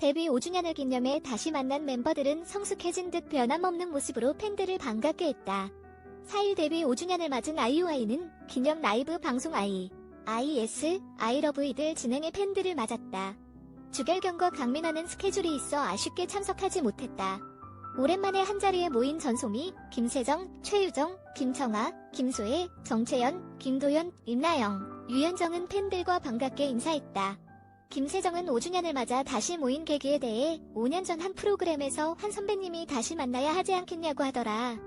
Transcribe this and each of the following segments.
데뷔 5주년을 기념해 다시 만난 멤버들은 성숙해진 듯 변함없는 모습으로 팬들을 반갑게 했다. 4일 데뷔 5주년을 맞은 아이오아이는 기념 라이브 방송 아이, IS, 아이러브이들 진행해 팬들을 맞았다. 주결경과 강민아는 스케줄이 있어 아쉽게 참석하지 못했다. 오랜만에 한자리에 모인 전소미, 김세정, 최유정, 김청아, 김소혜, 정채연, 김도연, 임나영, 유현정은 팬들과 반갑게 인사했다. 김세정은 5주년을 맞아 다시 모인 계기에 대해 5년 전 한 프로그램에서 한 선배님이 다시 만나야 하지 않겠냐고 하더라.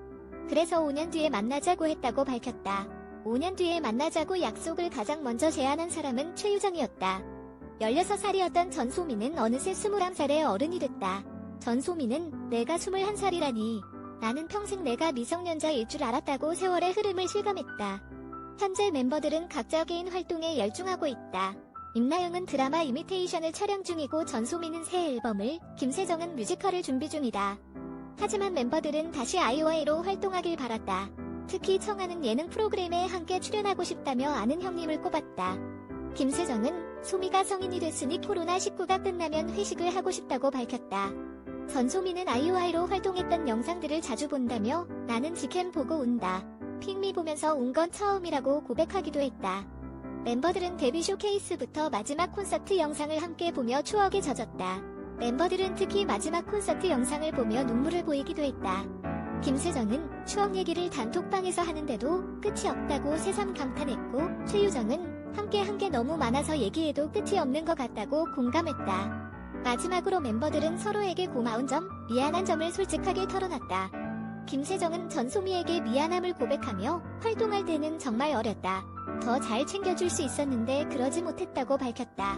그래서 5년 뒤에 만나자고 했다고 밝혔다. 5년 뒤에 만나자고 약속을 가장 먼저 제안한 사람은 최유정이었다. 16살이었던 전소미는 어느새 21살의 어른이 됐다. 전소미는 내가 21살이라니 나는 평생 내가 미성년자일 줄 알았다고 세월의 흐름을 실감했다. 현재 멤버들은 각자 개인 활동에 열중하고 있다. 임나영은 드라마 이미테이션을 촬영 중이고 전소미는 새 앨범을, 김세정은 뮤지컬을 준비 중이다. 하지만 멤버들은 다시 아이오아이로 활동하길 바랐다. 특히 청아는 예능 프로그램에 함께 출연하고 싶다며 아는 형님을 꼽았다. 김세정은 소미가 성인이 됐으니 코로나19가 끝나면 회식을 하고 싶다고 밝혔다. 전소미는 아이오아이로 활동했던 영상들을 자주 본다며 나는 직캠 보고 운다. 핑미 보면서 운건 처음이라고 고백하기도 했다. 멤버들은 데뷔 쇼케이스부터 마지막 콘서트 영상을 함께 보며 추억에 젖었다. 멤버들은 특히 마지막 콘서트 영상을 보며 눈물을 보이기도 했다. 김세정은 추억 얘기를 단톡방에서 하는데도 끝이 없다고 새삼 감탄했고, 최유정은 함께 한 게 너무 많아서 얘기해도 끝이 없는 것 같다고 공감했다. 마지막으로 멤버들은 서로에게 고마운 점, 미안한 점을 솔직하게 털어놨다. 김세정은 전소미에게 미안함을 고백하며 활동할 때는 정말 어렸다. 더 잘 챙겨줄 수 있었는데 그러지 못했다고 밝혔다.